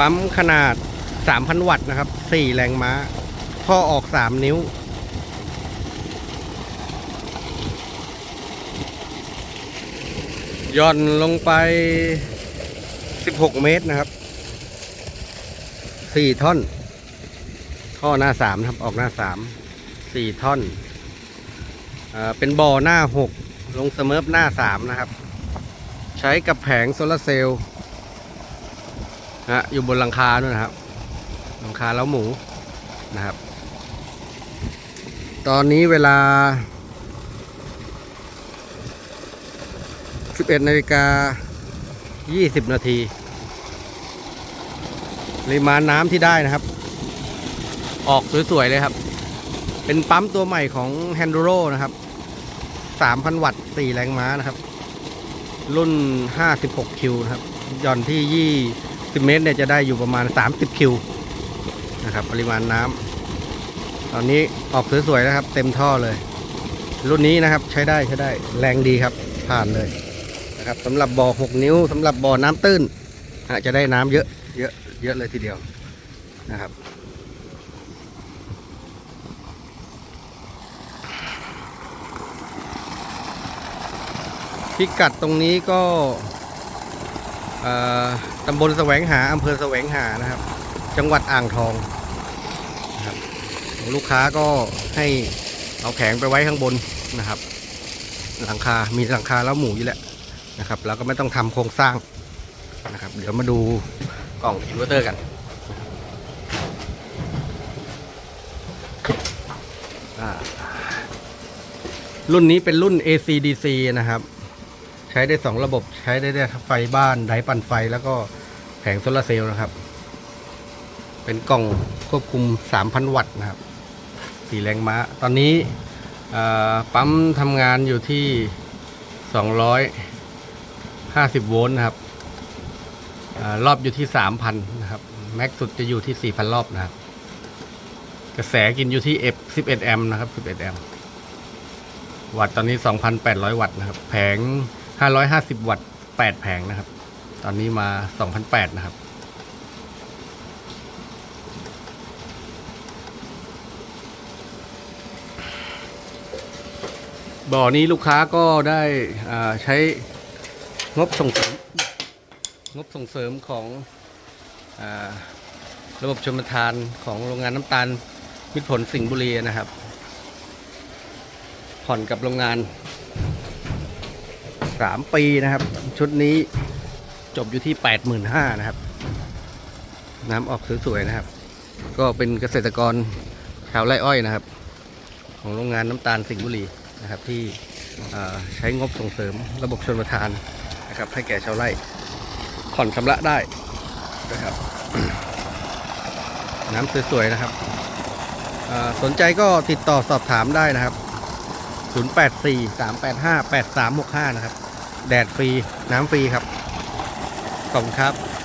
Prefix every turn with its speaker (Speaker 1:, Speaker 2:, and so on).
Speaker 1: ปั๊มขนาด 3,000 วัตต์นะครับ 4 แรงม้า ท่อออก 3 นิ้ว ย่อนลงไป 16 เมตรนะครับ 4 ท่อน ท่อหน้า 3 ครับ ออกหน้า 3 4 ท่อนเอ่อเป็นบ่อหน้า 6 ลงเสมิร์ฟหน้า 3 นะครับ ใช้กับแผงโซลาร์เซลล์ นะอยู่บนหลังคาด้วยนะครับหลังคาแล้วหมูนะครับ ตอนนี้เวลา 11นาฬิกา 20 นาทีปริมาณน้ำที่ได้นะครับ ออกสวยๆเลยครับ เป็นปั๊มตัวใหม่ของ h a n d u r o นะครับ 3,000 วัตต์ 4 แรงม้านะครับ รุ่น 56 คิวนะครับ ย่อนที่ 20เมตรเนี่ยจะได้อยู่ประมาณ 30 คิวนะครับ ปริมาณน้ำตอนนี้ออกสวยๆนะครับ เต็มท่อเลย รุ่นนี้นะครับใช้ได้ใช้ได้แรงดีครับ ผ่านเลยนะครับสำหรับบ่อ 6 นิ้วสำหรับบ่อน้ำตื้นะจะได้น้ำเยอะเยอะเยอะเลยทีเดียวนะครับพิกัดตรงนี้ก็อ่อตำบลแสวงหาอำเภอแสวงหานะครับ จังหวัดอ่างทองนะครับลูกค้าก็ให้เอาแผงไปไว้ข้างบนนะครับ หลังคา มีหลังคาแล้วหมูอยู่แล้วนะครับ แล้วก็ไม่ต้องทำโครงสร้างนะครับ เดี๋ยวมาดูกล่องอินเวอร์เตอร์กันอ่ารุ่นนี้เป็นรุ่น ACDC นะครับ ใช้ได้สองระบบใช้ได้ได้ทั้งไฟบ้านไดปั่นไฟแล้วก็ แผงโซลาร์เซลล์นะครับ เป็นกล่องควบคุม 3,000 วัตต์นะครับสีแรงม้า ตอนนี้ปั๊มทำงานอยู่ที่ 250 โวลต์นะครับอรอบอยู่ที่ 3,000 นะครับ แม็กสุดจะอยู่ที่ 4,000 รอบนะครับ กระแสกินอยู่ที่ F 11 แอมป์นะครับ 11 แอมป์วัตต์ตอนนี้ 2,800 วัตต์นะครับ แผง 550 วัตต์ 8 แผงนะครับ ตอนนี้มา2,800นะครับ บ่อนี้ลูกค้าก็ได้ใช้งบส่งเสริมงบส่งเสริมของอระบบชมทานของโรงงานน้ำตาลมิตรผลสิงห์บุรีนะครับ ผ่อนกับโรงงาน 3 ปีนะครับ ชุดนี้ จบอยู่ที่ 85,000นะครับ น้ำออกสวยๆนะครับ ก็เป็นเกษตรกรชาวไร่อ้อยนะครับ ของโรงงานน้ำตาลสิงห์บุรีนะครับ ที่ใช้งบส่งเสริมระบบชนประทานนะครับ ให้แก่ชาวไร่ผ่อนชำระได้นะครับ น้ำสวยๆนะครับสนใจก็ติดต่อสอบถามได้นะครับ 084 385 8365 นะครับ แดดฟรี น้ำฟรีครับ ขอบคุณครับ